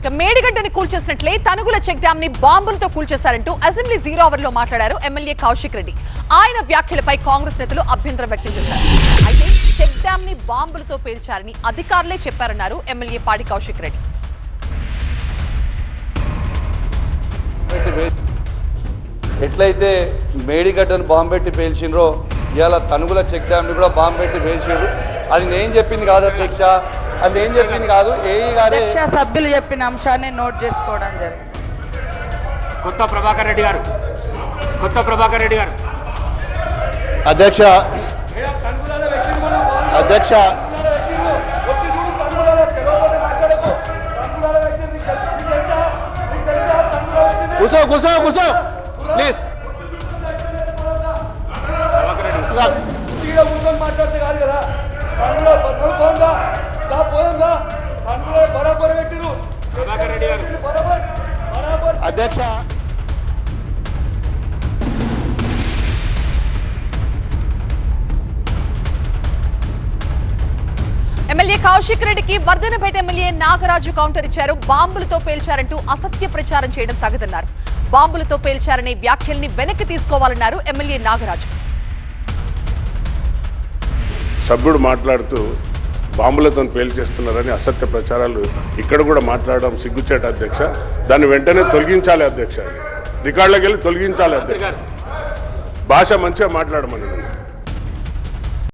ఇక మేడిగడ్డని కూల్చేసినట్లే తనుగుల చెక్ డ్యామ్ని బాంబులతో కూల్చేశారంటూ అసెంబ్లీ జీరో అవర్లో మాట్లాడారు ఎమ్మెల్యే కౌశిక్ రెడ్డి. ఆయన వ్యాఖ్యలపై కాంగ్రెస్ నేతలు అభ్యంతరం వ్యక్తం చేశారు. అయితే చెక్ డ్యామ్ని బాంబులతో పేల్చారని అధికారులే చెప్పారన్నారు ఎమ్మెల్యే పాడి కౌశిక్ రెడ్డి. ఎట్లయితే మేడిగడ్డను బాంబు పెట్టి పేల్చిండ్రో ఇవాళ తనుగుల చెక్ డ్యామ్ని కూడా బాంబు పెట్టి పేల్చిండ్రు. అది నేను చెప్పింది కాదు అధ్యక్ష అది నేను చెప్పింది కాదు ఏఈ గారే అధ్యక్ష సభ్యులు చెప్పిన అంశాన్ని నోట్ చేసుకోవడం జరిగింది. కొత్త ప్రభాకర్ రెడ్డి గారు. కొత్త ప్రభాకర్ రెడ్డి గారు. అధ్యక్ష అధ్యక్ష. కూసో కూసో కూసో ప్లీజ్ ప్రభాకర్ రెడ్డి మాట్లాడితే కాదు కదా. అందులో బరాబర్ పెట్టిరు. అధ్యక్ష. ఎమ్మెల్యే కౌశిక్ రెడ్డికి వర్ధనపేట ఎమ్మెల్యే నాగరాజు కౌంటర్ ఇచ్చారు. బాంబులతో పేల్చారంటూ అసత్య ప్రచారం చేయడం తగదన్నారు. బాంబులతో పేల్చారనే వ్యాఖ్యల్ని వెనక్కి తీసుకోవాలన్నారు ఎమ్మెల్యే నాగరాజు. సభ్యుడు మాట్లాడుతూ బాంబులతో పేల్చేస్తున్నారని అసత్య ప్రచారాలు ఇక్కడ కూడా మాట్లాడడం సిగ్గుచేట అధ్యక్ష. దాన్ని వెంటనే తొలగించాలి అధ్యక్ష. రికార్డులోకి వెళ్ళి తొలగించాలి అధ్యక్ష. భాష మంచిగా మాట్లాడమని.